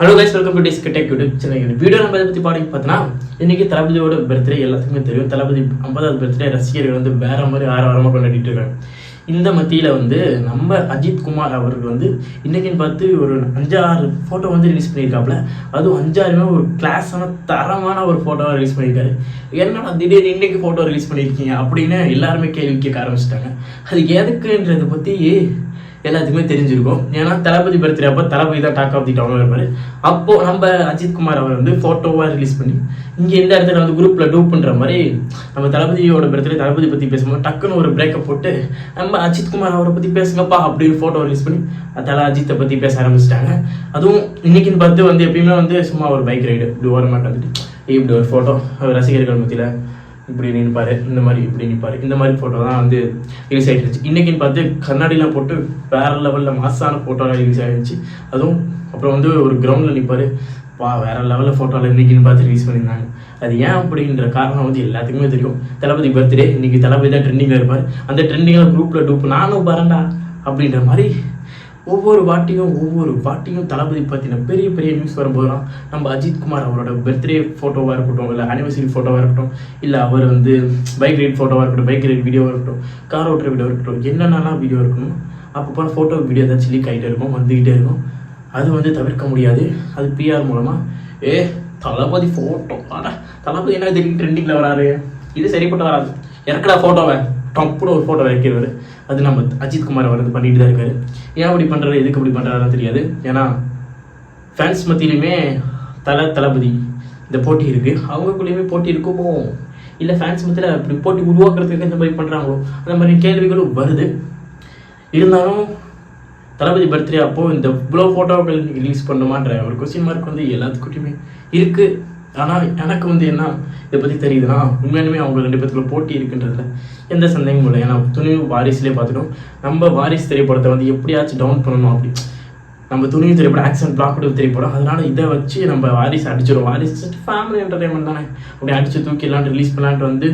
Hello guys welcome to disk tech YouTube channel video நம்ம பற்றி பாடி பார்த்தோன்னா இன்னைக்கு தளபதியோட பர்த்டே எல்லாத்துக்குமே தெரியும். தளபதி ஐம்பதாவது பர்த்டே ரசிகர்கள் வந்து வேற மாதிரி ஆரவாரமாக கொண்டாடிட்டு இருக்காங்க. இந்த மத்தியில் வந்து நம்ம அஜித் குமார் அவர்கள் வந்து இன்னைக்குன்னு பார்த்து ஒரு அஞ்சாறு ஃபோட்டோ வந்து ரிலீஸ் பண்ணியிருக்காப்புல. அதுவும் அஞ்சாறுமே ஒரு கிளாஸான தரமான ஒரு ஃபோட்டோவை ரிலீஸ் பண்ணியிருக்காரு. என்னடா திடீர்னு இன்னைக்கு ஃபோட்டோ ரிலீஸ் பண்ணியிருக்கீங்க அப்படின்னு எல்லாருமே கேள்வி கேட்க ஆரம்பிச்சிட்டாங்க. அது எதுக்குன்றதை பற்றி எல்லாத்துக்குமே தெரிஞ்சிருக்கும். ஏன்னா தளபதி பர்த்டே அப்போ தளபதி தான் டாக் ஆஃப் தி டவுன் இருப்பார். அப்போ நம்ம அஜித் குமார் அவர் வந்து ஃபோட்டோவாக ரிலீஸ் பண்ணி இங்கே எந்த இடத்துல வந்து குரூப்பில் டூப் பண்ணுற மாதிரி நம்ம தளபதியோட பர்த்டே தளபதி பற்றி பேசும்போது டக்குன்னு ஒரு பிரேக்கப் போட்டு நம்ம அஜித் குமார் அவரை பற்றி பேசுங்கப்பா அப்படின்னு ஃபோட்டோ ரிலீஸ் பண்ணி தலை அஜித்தை பற்றி பேச ஆரம்பிச்சிட்டாங்க. அதுவும் இன்னைக்குன்னு பார்த்து வந்து எப்பயுமே வந்து சும்மா ஒரு பைக் ரைடு இப்படி ஓரமாக இப்படி ஒரு ஃபோட்டோ ரசிகர்கள் மத்தியில் இப்படி நிற்பார் இந்த மாதிரி இப்படி நிற்பாரு இந்த மாதிரி ஃபோட்டோ தான் வந்து ரிலீஸ் ஆகிடுச்சு இன்றைக்கின்னு பார்த்து கண்ணாடிலாம் போட்டு வேற லெவலில் மாசான ஃபோட்டோலாம் ரிலீஸ் ஆகிடுச்சு அதுவும் அப்புறம் வந்து ஒரு கிரவுண்டில் நிற்பார் பா வேற லெவலில் ஃபோட்டோவில் இன்றைக்கின்னு பார்த்து ரிலீஸ் பண்ணியிருந்தாங்க. அது ஏன் அப்படின்ற காரணம் வந்து எல்லாத்துக்குமே தெரியும். தளபதி பர்த்டே இன்றைக்கி தளபதி தான் ட்ரெண்டிங்கில் இருப்பார். அந்த ட்ரெண்டிங்கில் குரூப்பில் டூப் நானும் வரேன்டா அப்படின்ற மாதிரி ஒவ்வொரு வாட்டியும் ஒவ்வொரு வாட்டியும் தளபதி பற்றின பெரிய பெரிய நியூஸ் வரும்போதெல்லாம் நம்ம அஜித் குமார் அவரோட பர்த்டே ஃபோட்டோவாக இருக்கட்டும் இல்லை அனிவர்சரி ஃபோட்டோவாக இருக்கட்டும் இல்லை அவர் வந்து பைக் ரைட் ஃபோட்டோவாக இருக்கட்டும் பைக் ரைட் வீடியோவாக இருக்கட்டும் கார் ஓட்டுற வீடியோ இருக்கட்டும் என்னென்னலாம் வீடியோ இருக்கணும் அப்பப்போ ஃபோட்டோ வீடியோ ஏதாச்சும் லீக் ஆகிட்டே இருக்கும் வந்துக்கிட்டே இருக்கும். அது வந்து தவிர்க்க முடியாது. அது பிஆர் மூலமாக ஏ தளபதி ஃபோட்டோ ஆனால் தளபதி என்ன தெரியும் ட்ரெண்டிங்கில் வராரு? இது சரிப்பட்டு வராது. இறக்கடா ஃபோட்டோவை டப்புன்னு ஒரு ஃபோட்டோ வைக்கிறவர். அது நம்ம அஜித் குமார் அவர் வந்து பண்ணிட்டு தான் இருக்காரு. ஏன் அப்படி பண்ணுறாரு எதுக்கு அப்படி பண்ணுறாருன்னு தெரியாது. ஏன்னா ஃபேன்ஸ் மத்தியிலுமே தல தளபதி இந்த போட்டி இருக்குது அவங்களுக்குள்ளேயுமே போட்டி இருக்குமோ. இல்லை ஃபேன்ஸ் மத்தியில் அப்படி போட்டி உருவாக்குறதுக்கு இந்த மாதிரி பண்ணுறாங்களோ அந்த மாதிரி கேள்விகளும் வருது. இருந்தாலும் தளபதி பர்த்டே அப்போது இந்த இவ்வளோ ஃபோட்டோக்கள் ரிலீஸ் பண்ணுமான்ற ஒரு கொஸ்டின் மார்க் வந்து எல்லாத்துக்கிட்டையுமே இருக்குது ஆனால் எனக்கு வந்து என்ன இதை பற்றி தெரியுதுன்னா உண்மையாலுமே அவங்க ரெண்டு பேத்துக்குள்ள போட்டி இருக்குன்றதுல எந்த சந்தேகமும் இல்லை. ஏன்னா துணிவு வாரிசுலேயே பார்த்துட்டோம் நம்ம வாரிசு திரைப்படத்தை வந்து எப்படியாச்சும் டவுன் பண்ணணும் அப்படி. நம்ம துணிவு திரைப்படம் ஆக்ஷன் பிளாக் திரைப்படம் அதனால இதை வச்சு நம்ம வாரிசு அடிச்சிடும் வாரிசு ஃபேமிலி என்டர்டைன்மெண்ட் தானே. அப்படி அடிச்சு தூக்கிடலான்ட்டு ரிலீஸ் பண்ணலான்ட்டு வந்து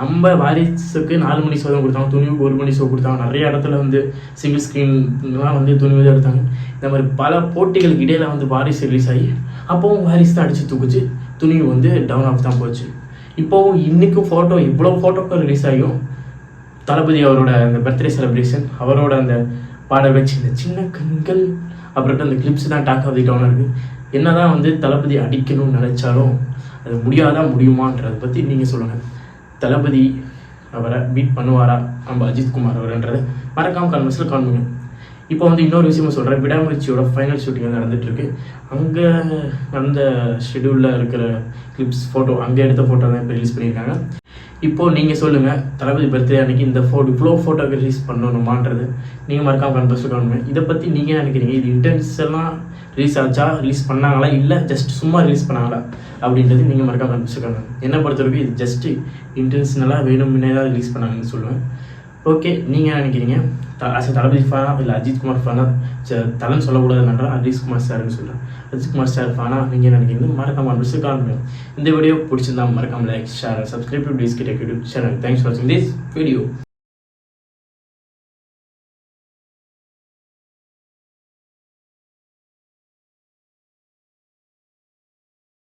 நம்ம வாரிசுக்கு நாலு மணி ஷோ தான் கொடுத்தாங்க. துணிவுக்கு ஒரு மணி ஷோ கொடுத்தாங்க. நிறைய இடத்துல வந்து சிங்கிள் ஸ்க்ரீன்லாம் வந்து துணிவு தான் எடுத்தாங்க. இந்த மாதிரி பல போட்டிகளுக்கு இடையில வந்து வாரிசு ரிலீஸ் ஆகி அப்போவும் வாரிசு தான் அடிச்சு தூக்குச்சு. துணிவு வந்து டவுன் ஆஃப் தான் போச்சு. இப்போவும் இன்றைக்கும் ஃபோட்டோ இவ்வளோ ஃபோட்டோக்கள் ரிலீஸ் ஆகியும். தளபதி அவரோட அந்த பர்த்டே செலிப்ரேஷன் அவரோட அந்த பாட வச்சு இந்த சின்ன கண்கள் அப்புறம் அந்த கிளிப்ஸ் தான் டாக் ஆஃப் தி டவுன் இருக்குது என்னதான் வந்து தளபதி அடிக்கணும்னு நினச்சாலும் அது முடியாதா முடியுமான்றதை பற்றி நீங்கள் சொல்லுங்கள் தளபதி அவரை பீட் பண்ணுவாரா? நம்ம அஜித்குமார் அவர்ன்றதை மறக்காமல் கன்வெர்ஸில் காணுங்க இப்போ வந்து இன்னொரு விஷயமும் சொல்கிறேன் விடாமுயற்சியோட ஃபைனல் ஷூட்டிங் வந்து நடந்துட்டு அங்கே அந்த ஷெடியூலில் இருக்கிற கிளிப்ஸ் ஃபோட்டோ அங்கே எடுத்த ஃபோட்டோ தான் இப்போ ரிலீஸ் பண்ணியிருக்காங்க. இப்போது நீங்கள் சொல்லுங்கள் தளபதி பர்த்டே அன்னைக்கு இந்த ஃபோட்டோ இவ்வளோ ஃபோட்டோ ரிலீஸ் பண்ணணுமான்றது நீங்கள் மறக்காம கான்வர்ஸில் இதை பற்றி நீங்கள் என்ன நினைக்கிறீங்க? இது இன்டென்ஷனாக ரிலீஸ் ஆச்சா? ரிலீஸ் பண்ணாங்களா? இல்லை ஜஸ்ட் சும்மா ரிலீஸ் பண்ணாங்களா? அப்படின்றது நீங்கள் மறக்காம கான்வர்ஸில் என்ன பொறுத்த வரைக்கும் இது ஜஸ்ட்டு இன்டென்ஷனலாக வேணும்னே தான் ரிலீஸ் பண்ணாங்கன்னு சொல்லுவேன். ஓகே நீங்கள் நினைக்கிறீங்க? த அஸ் தளபதி ஃபானா இல்லை அஜித் குமார் ஃபானா தலன் சொல்லக்கூடாதுன்றா அஜித் குமார் சார்னு சொல்கிறேன் அஜித் குமார் சார் ஃபானா நீங்கள் நினைக்கிறீங்க? மறக்காம மிஸ் காணுங்க இந்த வீடியோ பிடிச்சிருந்தா மறக்காம like share subscribe to Diskit YouTube channel thanks for வாட்சிங் திஸ் வீடியோ